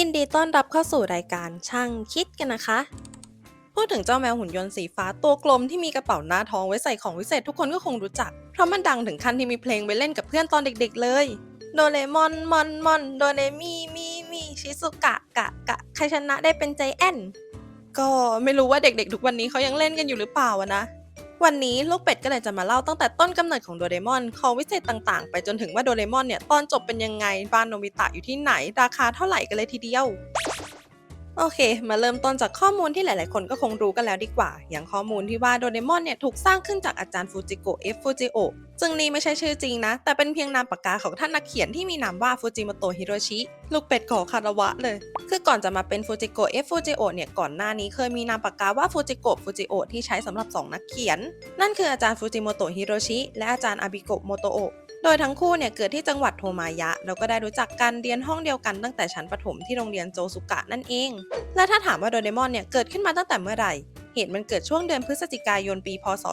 ยินดีต้อนรับเข้าสู่รายการช่างคิดกันนะคะ พูดถึงเจ้าแมวหุ่นยนต์สีฟ้าตัวกลมที่มีกระเป๋าหน้าท้องไว้ใส่ของวิเศษทุกคนก็คงรู้จัก เพราะมันดังถึงขั้นที่มีเพลงไปเล่นกับเพื่อนตอนเด็กๆเลย โดเรมอนมอนมอนโดเรมีมีมีชิซุกะกะกะใครชนะได้เป็นใจแอนก็ไม่รู้ว่าเด็กๆ ทุกวันนี้เขายังเล่นกันอยู่หรือเปล่านะ วันนี้ลูกเป็ดก็เลยจะมาเล่าตั้งแต่ต้นกำเนิดของโดเรมอนของวิเศษต่างๆ ไปจนถึงว่าโดเรมอนเนี่ยตอนจบเป็นยังไงบ้านโนบิตะอยู่ที่ไหน ราคาเท่าไหร่กันเลยทีเดียว โอเค มาเริ่มต้นจากข้อมูลที่หลาย ๆ คนก็คงรู้กันแล้วดีกว่า อย่างข้อมูลที่ว่าโดเรมอนเนี่ยถูกสร้างขึ้นจากอาจารย์ฟูจิโกะ F ฟูจิโอซึ่งนี่ไม่ใช่ชื่อจริงนะ แต่เป็นเพียงนามปากกาของท่านนักเขียนที่มีนามว่าฟูจิโมโตะ ฮิโรชิ ลูกเป็ดขอคารวะเลย คือก่อนจะมาเป็นฟูจิโกะ F ฟูจิโอเนี่ย ก่อนหน้านี้เคยมีนามปากกาว่าฟูจิโกะ ฟูจิโอที่ใช้สำหรับสองนักเขียน นั่นคืออาจารย์ฟูจิโมโตะ ฮิโรชิ และอาจารย์อาบิโกะ โมโตโอะ ดยทั้งคู่เนี่ยเกิดที่จังหวัดโทมายะ แล้วก็ได้รู้จักกันเรียนห้องเดียวกันตั้งแต่ชั้นประถมที่โรงเรียนโจซุกะนั่นเอง และถ้าถามว่าโดเรมอนเนี่ยเกิดขึ้นมาตั้งแต่เมื่อไหร่เหตุมันเกิดช่วงเดือนพฤศจิกายนปี พศ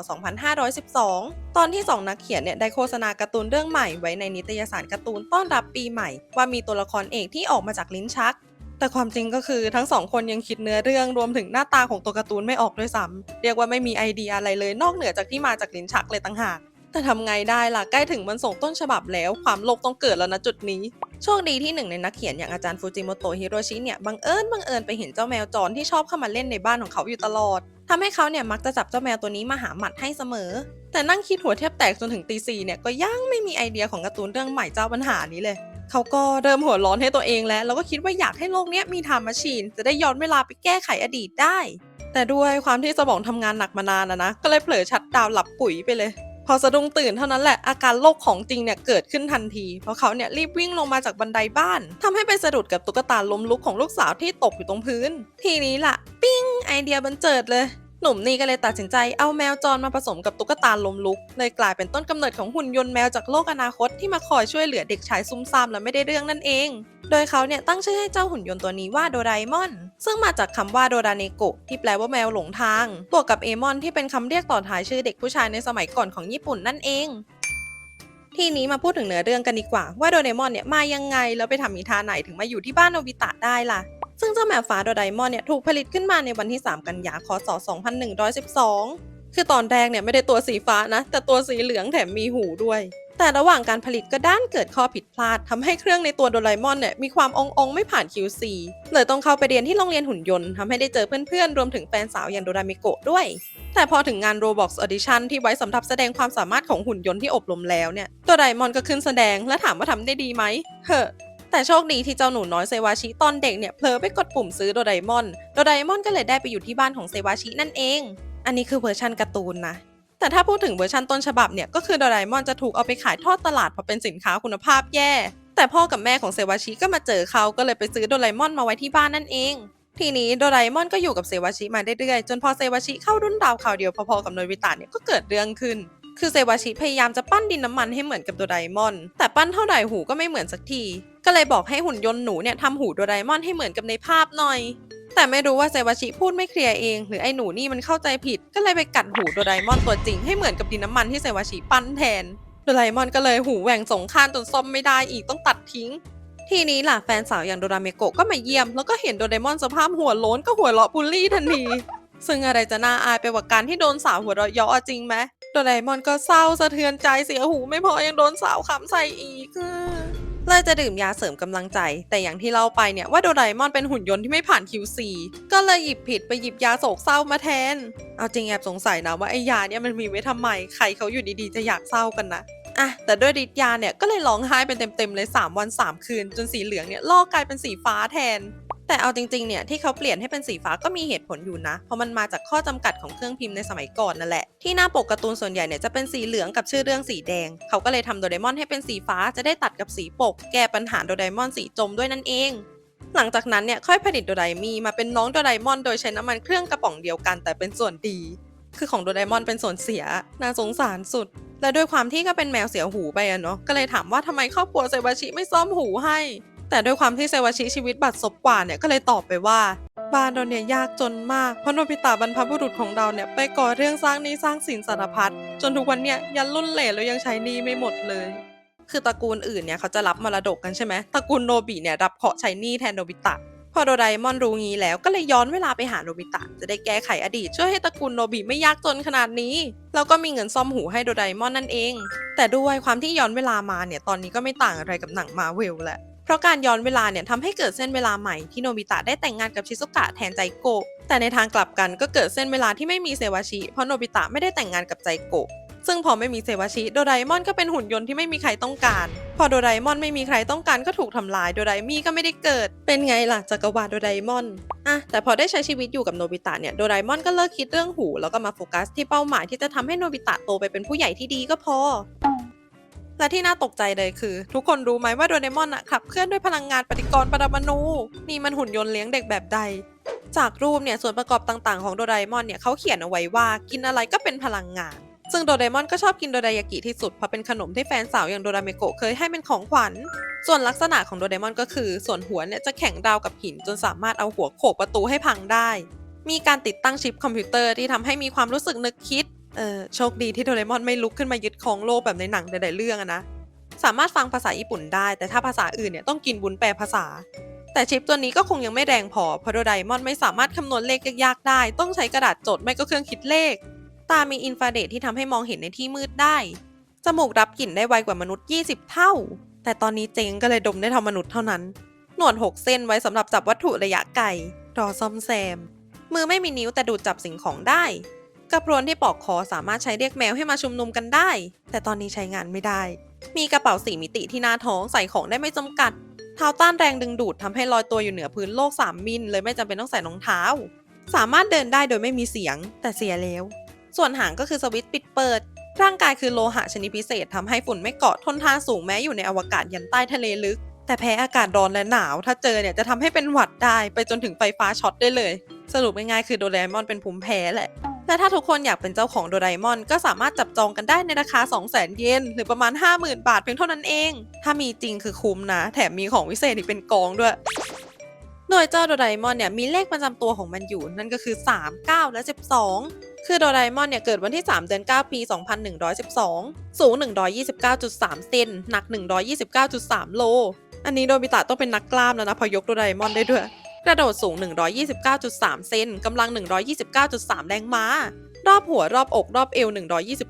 2512 ตอนที่สองนักเขียนเนี่ยได้โฆษณาการ์ตูนเรื่องใหม่ไว้ในนิตยสารการ์ตูนต้อนรับปีใหม่ ว่ามีตัวละครเอกที่ออกมาจากลิ้นชัก แต่ความจริงก็คือทั้งสองคนยังคิดเนื้อเรื่องรวมถึงหน้าตาของตัวการ์ตูนไม่ออกด้วยซ้ำเรียกว่าไม่มีไอเดียอะไรเลยนอกเหนือจากที่มาจากลิ้นชักเลยต่างหาก แต่ทำไงได้ล่ะใกล้ถึงวันส่งต้นฉบับแล้ว ความโลภต้องเกิดแล้วนะจุดนี้ โชคดีที่หนึ่งในนักเขียนอย่างอาจารย์ฟูจิโมโตะฮิโรชิเนี่ยบังเอิญบังเอิญไปเห็นเจ้าแมวจรที่ชอบเข้ามาเล่นในบ้านของเขาอยู่ตลอดทำให้เขาเนี่ยมักจะจับเจ้าแมวตัวนี้มาหาหมัดให้เสมอ แต่นั่งคิดหัวแทบแตกจนถึงตีสี่เนี่ยก็ยังไม่มีไอเดียของการ์ตูนเรื่องใหม่เจ้าปัญหานี้เลยเขาก็เริ่มหัวร้อนให้ตัวเองแล้วแล้วก็คิดว่าอยากให้โลกนี้มีไทม์แมชชีนจะได้ย้อนเวลาไปแก้ไขอดีตได้ แต่ด้วยความที่สมองทำงานหนักมานานนะนะก็เลยเผลอชัดดาวหลับปุ๋ยไปเลย พอสะดุ้งตื่นเท่านั้นแหละอาการโรคของจริงเนี่ยเกิดขึ้นทันที เพราะเขาเนี่ยรีบวิ่งลงมาจากบันไดบ้านทำให้ไปสะดุดกับตุ๊กตาล้มลุกของลูกสาวที่ตกอยู่ตรงพื้น ทีนี้ล่ะ ปิ้งไอเดียบันเจิดเลย หนุ่มนี่ก็เลยตัดสินใจเอาแมวจรมาผสมกับตุ๊กตาล้มลุก เลยกลายเป็นต้นกำเนิดของหุ่นยนต์แมวจากโลกอนาคตที่มาคอยช่วยเหลือเด็กชายซุ่มซ่ามและไม่ได้เรื่องนั่นเอง โดยเขาเนี่ยตั้งชื่อให้เจ้าหุ่นยนต์ตัวนี้ว่าโดราเอมอน ซึ่งมาจากคำว่าโดราเนโกะที่แปลว่าแมวหลงทาง บวกกับเอมอนที่เป็นคำเรียกต่อท้ายชื่อเด็กผู้ชายในสมัยก่อนของญี่ปุ่นนั่นเองทีนี้มาพูดถึงเนื้อเรื่องกันดีกว่า ว่าโดเรมอนเนี่ยมายังไง แล้วไปทำอีทาไหนถึงมาอยู่ที่บ้านโนบิตะได้ล่ะ ซึ่งเจ้าแมวฟ้าโดราเอมอนเนี่ยถูกผลิตขึ้นมาในวันที่ 3 กันยาคศ 2112 คือตอนแรกเนี่ยไม่ได้ตัวสีฟ้านะ แต่ตัวสีเหลืองแถมมีหูด้วย แต่ระหว่างการผลิตก็ด้านเกิดข้อผิดพลาดทำให้เครื่องในตัวโดราเอมอนเนี่ยมีความององไม่ผ่าน QC เลยต้องเข้าไปเรียนที่โรงเรียนหุ่นยนต์ทำให้ได้เจอเพื่อนๆ รวมถึงแฟนสาวอย่างโดรามิโกะด้วยแต่พอถึงงาน Roblox Audition ที่ไว้สำหรับแสดงความสามารถของหุ่นยนต์ที่อบรมแล้วเนี่ยโดราเอมอนก็ขึ้นแสดงและถามว่าทำได้ดีไหมเฮ้อ แต่โชคดีที่เจ้าหนูน้อยเซวาชิตอนเด็กเนี่ยเผลอไปกดปุ่มซื้อโดราเอมอน โดราเอมอนก็เลยได้ไปอยู่ที่บ้านของเซวาชินั่นเอง อันนี้คือเวอร์ชันการ์ตูนนะ แต่ถ้าพูดถึงเวอร์ชันต้นฉบับเนี่ยก็คือโดราเอมอนจะถูกเอาไปขายทอดตลาดเพราะเป็นสินค้าคุณภาพแย่ แต่พ่อกับแม่ของเซวาชิก็มาเจอเขาก็เลยไปซื้อโดราเอมอนมาไว้ที่บ้านนั่นเอง ทีนี้โดราเอมอนก็อยู่กับเซวาชิมาเรื่อยๆจนพอเซวาชิเข้ารุ่นราวข่าวเดียวพอๆกับโนบิตะเนี่ยก็เกิดเรื่องขึ้นคือเซวาชิพยายามจะปั้นดินน้ำมันให้เหมือนกับโดรมอน แต่ปั้นเท่าไหร่หูก็ไม่เหมือนสักที ก็เลยบอกให้หุ่นยนต์หนูเนี่ยทำหูโดราเอมอนให้เหมือนกับในภาพหน่อย แต่ไม่รู้ว่าเซวาชิพูดไม่เคลียร์เอง หรือไอ้หนูนี่มันเข้าใจผิด ก็เลยไปกัดหูโดราเอมอนตัวจริงให้เหมือนกับดินน้ำมันที่เซวาชิปั้นแทนโดราเอมอนก็เลยหูแหว่งสองข้างจนซ่อมไม่ได้อีกต้องตัดทิ้ง ทีนี้ล่ะแฟนสาวอย่างโดราเมโกะก็มาเยี่ยม แล้วก็เห็นโดราเอมอนสภาพหัวโล้นก็หัวเราะบูลลี่ทันทีซึ่งอะไรจะน่าอายไปกว่าการที่โดนสาวหัวเราะเยาะจริงไหมโดราเอมอนก็เศร้าสะเทือนใจเสียหูไม่พอยังโดนสาวขำใส่อีกอ เลยจะดื่มยาเสริมกำลังใจ แต่อย่างที่เล่าไปเนี่ยว่าโดราเอมอนเป็นหุ่นยนต์ที่ไม่ผ่าน QC ก็เลยหยิบผิดไปหยิบยาโศกเศร้ามาแทน เอาจริงแอบสงสัยนะว่าไอ้ยาเนี่ยมันมีไว้ทำไม ใครเขาอยู่ดีๆจะอยากเศร้ากันนะอะแต่ด้วยฤทธิ์ยาเนี่ยก็เลยร้องไห้เป็นเต็มๆเลย 3 วัน 3 คืน จนสีเหลืองเนี่ยลอกกลายเป็นสีฟ้าแทน แต่เอาจริงๆ เนี่ยที่เขาเปลี่ยนให้เป็นสีฟ้าก็มีเหตุผลอยู่นะ เพราะมันมาจากข้อจำกัดของเครื่องพิมพ์ในสมัยก่อนนั่นแหละ ที่หน้าปกการ์ตูนส่วนใหญ่เนี่ยจะเป็นสีเหลืองกับชื่อเรื่องสีแดง เขาก็เลยทำโดเรมอนให้เป็นสีฟ้าจะได้ตัดกับสีปก แก้ปัญหาโดเรมอนสีจมด้วยนั่นเอง หลังจากนั้นเนี่ยค่อยผลิตโดราเอมีมาเป็นน้องโดราเอมอน โดยใช้น้ำมันเครื่องกระป๋องเดียวกัน แต่เป็นส่วนดี คือของโดราเอมอนเป็นส่วนเสียน่าสงสารสุด และด้วยความที่ก็เป็นแมวเสียหูไปอะเนาะก็เลยถามว่าทำไมครอบครัวเซวาชิไม่ซ่อมหูให้ แต่ด้วยความที่เซวาชิชีวิตบัดซบกว่าเนี่ยก็เลยตอบไปว่าบ้านเราเนี่ยยากจนมากเพราะโนบิตะบรรพบุรุษของเราเนี่ยไปก่อเรื่องสร้างหนี้สร้างสินสารพัดจนทุกวันเนี่ยยันรุ่นเหลนแล้วยังใช้หนี้ไม่หมดเลย คือตระกูลอื่นเนี่ยเขาจะรับมรดกกันใช่ไหมตระกูลโนบิเนี่ยรับเคาะใช้หนี้แทนโนบิตะพอโดราเอมอนรู้งี้แล้วก็เลยย้อนเวลาไปหาโนบิตะ จะได้แก้ไขอดีต ช่วยให้ตระกูลโนบิไม่ยากจนขนาดนี้ แล้วก็มีเงินซ่อมหูให้โดราเอมอนนั่นเอง แต่ด้วยความที่ย้อนเวลามาเนี่ยตอนนี้ก็ไม่ต่างอะไรกับหนังมาเวลแหละ เพราะการย้อนเวลาเนี่ยทำให้เกิดเส้นเวลาใหม่ที่โนบิตะได้แต่งงานกับชิซุกะแทนใจโกะแต่ในทางกลับกันก็เกิดเส้นเวลาที่ไม่มีเซวาชิ เพราะโนบิตะไม่ได้แต่งงานกับใจโกะซึ่งพอไม่มีเซวาชิโดราเอมอนก็เป็นหุ่นยนต์ที่ไม่มีใครต้องการ พอโดราเอมอนไม่มีใครต้องการก็ถูกทำลายโดราเอมี่ก็ไม่ได้เกิด เป็นไงล่ะจักรวาลโดราเอมอนอะแต่พอได้ใช้ชีวิตอยู่กับโนบิตะเนี่ยโดราเอมอนก็เลิกคิดเรื่องหู แล้วก็มาโฟกัสที่เป้าหมายที่จะทำให้โนบิตะโตไปเป็นผู้ใหญ่ที่ดีก็พอ และที่น่าตกใจเลยคือ ทุกคนรู้ไหมว่าโดราเอมอนอะขับเคลื่อนด้วยพลังงานปฏิกรณ์ปรมาณูนี่มันหุ่นยนต์เลี้ยงเด็กแบบใด จากรูปเนี่ยส่วนประกอบต่างๆของโดราเอมอนเนี่ยเขาเขียนเอาไว้ว่ากินอะไรก็เป็นพลังงาน ซึ่งโดราเอมอนก็ชอบกินโดรายากิที่สุดเพราะเป็นขนมที่แฟนสาวอย่างโดราเมโกะเคยให้เป็นของขวัญส่วนลักษณะของโดราเอมอนก็คือ ส่วนหัวเนี่ยจะแข็งราวกับหินจนสามารถเอาหัวโขกประตูให้พังได้ มีการติดตั้งชิปคอมพิวเตอร์ที่ทำให้มีความรู้สึกนึกคิด เออโชคดีที่โดเอมอนไม่ลุกขึ้นมายึดครองโลกแบบในหนังหลายๆเรื่องอะนะ สามารถฟังภาษาญี่ปุ่นได้ แต่ถ้าภาษาอื่นเนี่ยต้องกินบุญแปลภาษา แต่ชิปตัวนี้ก็คงยังไม่แรงพอเพราะโดราเอมอนไม่สามารถคำนวณเลขยากๆได้ ต้องใช้กระดาษจดไม่ก็เครื่องคิดเลข ตามีอินฟราเรดที่ทำให้มองเห็นในที่มืดได้ จมูกรับกลิ่นได้ไวกว่ามนุษย์ 20 เท่า แต่ตอนนี้เจงก็เลยดมได้เท่ามนุษย์เท่านั้น หนวด6เส้นไว้สำหรับจับวัตถุระยะไกลรอซ่อมแซม มือไม่มีนิ้วแต่ดูดจับสิ่งของได้ กระพรวนที่ปอกคอสามารถใช้เรียกแมวให้มาชุมนุมกันได้ แต่ตอนนี้ใช้งานไม่ได้ มีกระเป๋าสี่มิติที่หน้าท้องใส่ของได้ไม่จำกัด เท้าต้านแรงดึงดูดทำให้ลอยตัวอยู่เหนือพื้นโลก 3 มิลเลยไม่จำเป็นต้องใส่รองเท้า สามารถเดินได้โดยไม่มีเสียง แต่เสียแล้ว ส่วนหางก็คือสวิตช์ปิดเปิด ร่างกายคือโลหะชนิดพิเศษทำให้ฝุ่นไม่เกาะทนทานสูงแม้อยู่ในอวกาศยันใต้ทะเลลึก แต่แพ้อากาศร้อนและหนาว ถ้าเจอเนี่ยจะทำให้เป็นหวัดได้ ไปจนถึงไฟฟ้าช็อตได้เลย สรุปง่ายๆคือโดเอมอนเป็นภูมิแพ้แหละ และถ้าทุกคนอยากเป็นเจ้าของโดราเอมอนก็สามารถจับจองกันได้ในราคา 200,000 เยนหรือประมาณ 50,000 บาทเพียงเท่านั้นเอง ถ้ามีจริงคือคุ้มนะ แถมมีของวิเศษอีกเป็นกองด้วยโดยเจ้าโดราเอมอนเนี่ยมีเลขประจำตัวของมันอยู่ นั่นก็คือ 3 9 และ 12 คือโดราเอมอนเนี่ยเกิดวันที่ 3 เดือน 9 ปี 2112 สูง 129.3 เซนหนัก 129.3 โล อันนี้โดบิตะต้องเป็นนักกล้ามแล้วนะพอยกโดราเอมอนได้ด้วย กระโดดสูง 129.3 เซนกำลัง 129.3 แรงม้า รอบหัวรอบอก รอบเอว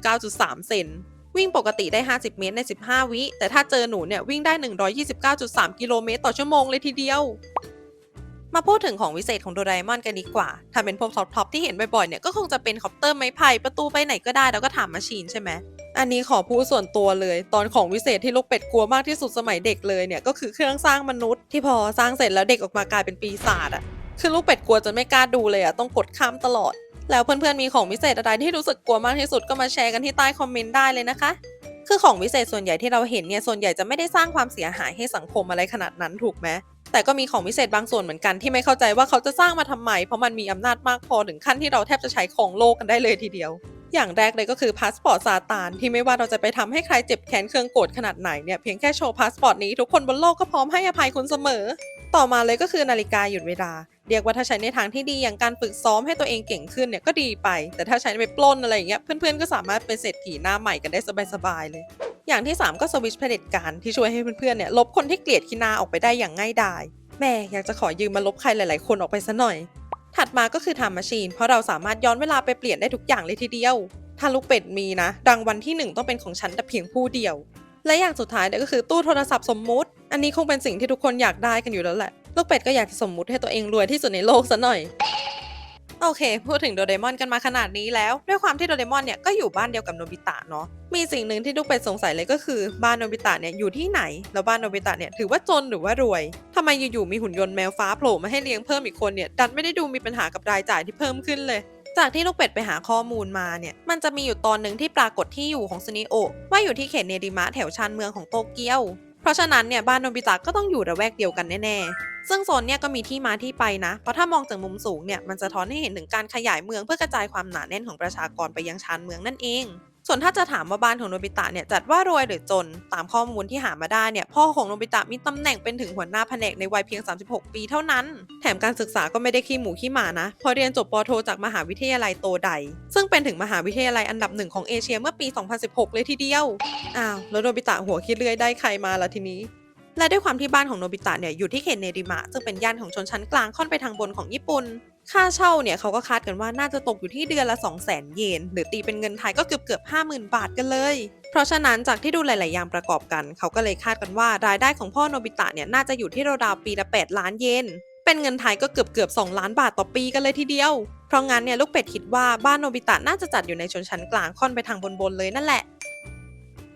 129.3 เซน วิ่งปกติได้ 50 เมตรใน 15 วิ แต่ถ้าเจอหนูเนี่ย วิ่งได้ 129.3 กิโลเมตรต่อชั่วโมงเลยทีเดียว มาพูดถึงของวิเศษของโดราเอมอนกันดีกว่า ถ้าเป็นพวกท็อปทอปที่เห็นบ่อยๆเนี่ยก็คงจะเป็นคอปเตอร์ไม้ไผ่ประตูไปไหนก็ได้แล้วก็ถามมาชีนใช่ไหม อันนี้ขอพูดส่วนตัวเลย ตอนของวิเศษที่ลูกเป็ดกลัวมากที่สุดสมัยเด็กเลยเนี่ยก็คือเครื่องสร้างมนุษย์ที่พอสร้างเสร็จแล้วเด็กออกมากลายเป็นปีศาจอะคือลูกเป็ดกลัวจนไม่กล้าดูเลยอะต้องกดข้ามตลอด แล้วเพื่อนๆมีของวิเศษอะไรที่รู้สึกกลัวมากที่สุดก็มาแชร์กันที่ใต้คอมเมนต์ได้เลยนะคะคือของวิเศษส่วนใหญ่ที่เราเห็นเนี่ยส่วนใหญ่จะไม่ได้สร้างความเสียหายให้สังคมอะไรขนาดนั้นถูกไหมแต่ก็มีของวิเศษบางส่วนเหมือนกันที่ไม่เข้าใจว่าเขาจะสร้างมาทำไมเพราะมันมีอำนาจมากพอถึงขั้นที่เราแทบจะใช้ของโลกกันได้เลยทีเดียว อย่างแรกเลยก็คือพาสปอร์ตซาตานที่ไม่ว่าเราจะไปทำให้ใครเจ็บแค้นเครื่องโกรธขนาดไหนเนี่ยเพียงแค่โชว์พาสปอร์ตนี้ทุกคนบนโลกก็พร้อมให้อภัยคุณเสมอ ต่อมาเลยก็คือนาฬิกาหยุดเวลา เรียกว่าถ้าใช้ในทางที่ดีอย่างการฝึกซ้อมให้ตัวเองเก่งขึ้นเนี่ยก็ดีไป แต่ถ้าใช้ไปปล้นอะไรอย่างเงี้ยเพื่อนๆก็สามารถเป็นเศรษฐีหน้าใหม่กันได้สบายๆเลยอย่างที่ 3 ก็สวิช์เผด็จการที่ช่วยให้เพื่อนๆเนี่ยลบคนที่เกลียดขี้หน้าออกไปได้อย่างง่ายดายแม่อยากจะขอยืมมาลบใครหลาย ๆ คนออกไปซะหน่อย ถัดมาก็คือทำมาชีน เพราะเราสามารถย้อนเวลาไปเปลี่ยนได้ทุกอย่างเลยทีเดียว ถ้าลูกเป็ดมีนะ รางวัลที่หนึ่งต้องเป็นของฉันแต่เพียงผู้เดียว และอย่างสุดท้ายเนี่ยก็คือตู้โทรศัพท์สมมุติ อันนี้คงเป็นสิ่งที่ทุกคนอยากได้กันอยู่แล้วแหละ ลูกเป็ดก็อยากจะสมมุติให้ตัวเองรวยที่สุดในโลกซะหน่อย โอเค พูดถึงโดเรมอนกันมาขนาดนี้แล้ว ด้วยความที่โดเรมอนเนี่ยก็อยู่บ้านเดียวกับโนบิตะเนาะมีสิ่งหนึ่งที่ลูกเป็ดสงสัยเลยก็คือ บ้านโนบิตะเนี่ยอยู่ที่ไหน แล้วบ้านโนบิตะเนี่ยถือว่าจนหรือว่ารวยทำไมอยู่ๆมีหุ่นยนต์แมวฟ้าโผล่มาให้เลี้ยงเพิ่มอีกคนเนี่ยดันไม่ได้ดูมีปัญหากับรายจ่ายที่เพิ่มขึ้นเลยจากที่ลูกเป็ดไปหาข้อมูลมาเนี่ย มันจะมีอยู่ตอนหนึ่งที่ปรากฏที่อยู่ของซนิโอว่าอยู่ที่เขตเนริมะแถวชานเมืองของโตเกียว เพราะฉะนั้นเนี่ยบ้านโนบิตะก็ต้องอยู่ระแวกเดียวกันแน่ๆ ซึ่งโซนเนี่ยก็มีที่มาที่ไปนะ เพราะถ้ามองจากมุมสูงเนี่ยมันจะท้อนให้เห็นถึงการขยายเมืองเพื่อกระจายความหนาแน่นของประชากรไปยังชานเมืองนั่นเอง ส่วนถ้าจะถามว่าบ้านของโนบิตะเนี่ยจัดว่ารวยหรือจนตามข้อมูลที่หามาได้เนี่ยพ่อของโนบิตะมีตำแหน่งเป็นถึงหัวหน้าแผนกในวัยเพียง 36 ปีเท่านั้น แถมการศึกษาก็ไม่ได้ขี้หมูขี้หมานะ พอเรียนจบปโทจากมหาวิทยาลัยโตไดซึ่งเป็นถึงมหาวิทยาลัยอันดับหนึ่งของเอเชียเมื่อปี 2016 เลยทีเดียวอ้าวแล้วโนบิตะหัวคิดเลื่อยได้ใครมาล่ะทีนี้และด้วยความที่บ้านของโนบิตะเนี่ยอยู่ที่เขตเนริมะซึ่งเป็นย่านของชนชั้นกลางค่อนไปทางบนของญี่ปุ่น ค่าเช่าเนี่ยเขาก็คาดกันว่าน่าจะตกอยู่ที่เดือนละ 2 0 0 0 0 0 เยน หรือตีเป็นเงินไทยก็เกือบเกือบ50,000 บาทกันเลย เพราะฉะนั้นจากที่ดูหลาย ๆ อย่างประกอบกัน เขาก็เลยคาดกันว่ารายได้ของพ่อโนบิตะเนี่ยน่าจะอยู่ที่ราวๆปีละ 8 ล้านเยน เป็นเงินไทยก็เกือบเกือบ2ล้านบาทต่อปีกันเลยทีเดียว เพราะงั้นเนี่ยลูกเป็ดคิดว่าบ้านโนบิตะน่าจะจัดอยู่ในชนชั้นกลางค่อนไปทางบนๆเลยนั่นแหละ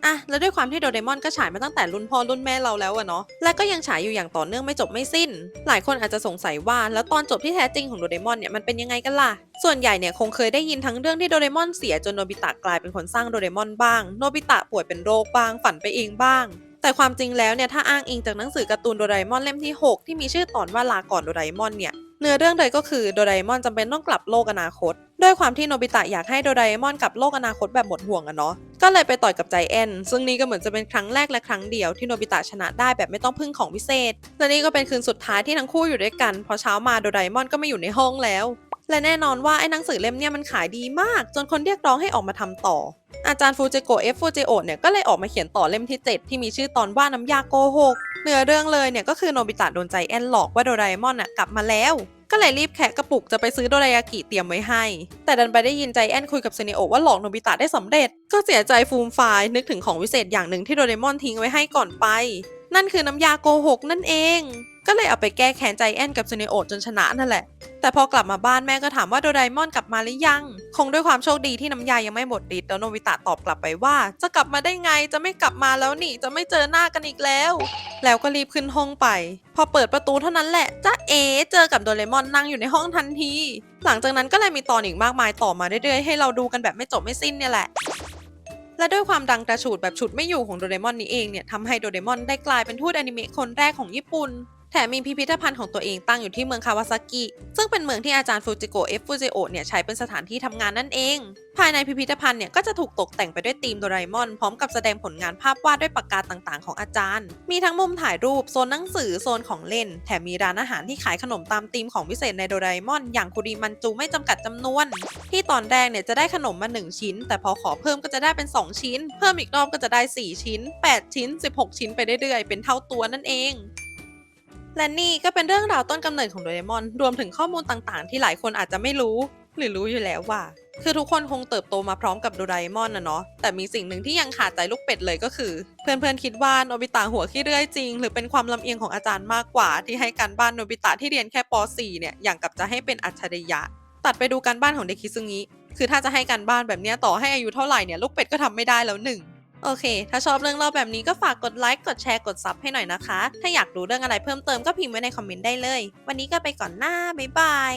อะแล้วด้วยความที่โดเรมอนก็ฉายมาตั้งแต่รุ่นพ่อรุ่นแม่เราแล้วอะเนาะและก็ยังฉายอยู่อย่างต่อเนื่องไม่จบไม่สิ้น หลายคนอาจจะสงสัยว่าแล้วตอนจบที่แท้จริงของโดเรมอนเนี่ยมันเป็นยังไงกันล่ะส่วนใหญ่เนี่ยคงเคยได้ยินทั้งเรื่องที่โดเรมอนเสียจนโนบิตะกลายเป็นคนสร้างโดเรมอนบ้าง โนบิตะป่วยเป็นโรคบ้าง ฝันไปเองบ้าง แต่ความจริงแล้วเนี่ยถ้าอ้างอิงจากหนังสือการ์ตูนโดราเอมอนเล่มที่ 6 ที่มีชื่อตอนว่าลาก่อนโดราเอมอนเนี่ย เนื้อเรื่องเลยก็คือโดราเอมอนจำเป็นต้องกลับโลกอนาคต ด้วยความที่โนบิตะอยากให้โดราเอมอนกลับโลกอนาคตแบบหมดห่วงอะเนาะก็เลยไปต่อยกับใจแอนซึ่งนี่ก็เหมือนจะเป็นครั้งแรกและครั้งเดียวที่โนบิตะชนะได้แบบไม่ต้องพึ่งของวิเศษและนี่ก็เป็นคืนสุดท้ายที่ทั้งคู่อยู่ด้วยกันพอเช้ามาโดราเอมอนก็ไม่อยู่ในห้องแล้ว และแน่นอนว่าไอ้หนังสือเล่มเนี่ยมันขายดีมาก จนคนเรียกร้องให้ออกมาทำต่อ อาจารย์ฟูจิโกะเอฟฟูจิโอเนี่ยก็เลยออกมาเขียนต่อเล่มที่ 7 ที่มีชื่อตอนว่าน้ำยาโกหกเนื้อเรื่องเลยเนี่ยก็คือโนบิตะโดนใจแอนหลอกว่าโดราเอมอนน่ะกลับมาแล้วก็เลยรีบแคะกระปุกจะไปซื้อโดรายากิเตรียมไว้ให้ แต่ดันไปได้ยินใจแอนคุยกับเซเนโอว่าหลอกโนบิตะได้สำเร็จ ก็เสียใจฟูมฟายนึกถึงของวิเศษอย่างหนึ่งที่โดเรมอนทิ้งไว้ให้ก่อนไป นั่นคือน้ำยาโกหกนั่นเอง ก็เลยเอาไปแก้แค้นใจแอนกับเซเนโอจนชนะนั่นแหละ แต่พอกลับมาบ้านแม่ก็ถามว่าโดราเอมอนกลับมาหรือยัง คงด้วยความโชคดีที่น้ำยายังไม่หมดฤทธิ์แล้วโนบิตะตอบกลับไปว่า จะกลับมาได้ไงจะไม่กลับมาแล้วนี่จะไม่เจอหน้ากันอีกแล้ว แล้วก็รีบขึ้นห้องไป พอเปิดประตูเท่านั้นแหละจ้าเอเจอกับโดเรมอนนั่งอยู่ในห้องทันที หลังจากนั้นก็เลยมีตอนอีกมากมายต่อมาเรื่อยๆให้เราดูกันแบบไม่จบไม่สิ้นเนี่ยแหละและด้วยความดังกระฉูดแบบฉุดไม่อยู่ของโดเรมอนนี้เองเนี่ยทำให้โดเรมอนได้กลายเป็นทูตอนิเมะคนแรกของญี่ปุ่น ถมมีพิพิธภัณฑ์ของตัวเองตั้งอยู่ที่เมืองคาวาซากิ ซึ่งเป็นเมืองที่อาจารย์ฟูจิโกะเอฟฟูจิโอเนี่ยใช้เป็นสถานที่ทำงานนั่นเอง ภายในพิพิธภัณฑ์เนี่ยก็จะถูกตกแต่งไปด้วยธีมโดราเอมอน พร้อมกับแสดงผลงานภาพวาดด้วยปากกาต่างๆ ของอาจารย์ มีทั้งมุมถ่ายรูป โซนหนังสือ โซนของเล่น แถมมีร้านอาหารที่ขายขนมตามธีมของวิเศษในโดราเอมอน อย่างคุริมันจูไม่จำกัดจำนวน ที่ตอนแรกเนี่ยจะได้ขนมมา 1 ชิ้น แต่พอขอเพิ่มก็จะได้เป็น 2 ชิ้น เพิ่มอีกรอบก็จะได้ 4 ชิ้น 8 ชิ้น 16 ชิ้นไปเรื่อยๆ เป็นเท่าตัวนั่นเอง และนี่ก็เป็นเรื่องราวต้นกำเนิดของโดเรมอน รวมถึงข้อมูลต่างๆ ที่หลายคนอาจจะไม่รู้ หรือรู้อยู่แล้วว่า คือทุกคนคงเติบโตมาพร้อมกับโดราเอมอนนะเนาะ แต่มีสิ่งหนึ่งที่ยังขาดใจลูกเป็ดเลยก็คือ เพื่อนๆคิดว่าโนบิตะหัวขี้เรื่อยจริง หรือเป็นความลำเอียงของอาจารย์มากกว่า ที่ให้การบ้านโนบิตะที่เรียนแค่ป .4 เนี่ย อย่างกับจะให้เป็นอัจฉริยะ ตัดไปดูการบ้านของเด็กคิซึงิ คือถ้าจะให้การบ้านแบบเนี้ยต่อให้อายุเท่าไหร่เนี่ยลูกเป็ดก็ทำไม่ได้แล้วหนึ่ง โอเค ถ้าชอบเรื่องเล่าแบบนี้ก็ฝากกดไลค์ กดแชร์ กดซับให้หน่อยนะคะ ถ้าอยากรู้เรื่องอะไรเพิ่มเติมก็พิมพ์ไว้ในคอมเมนต์ได้เลย วันนี้ก็ไปก่อนหน้า บ๊ายบาย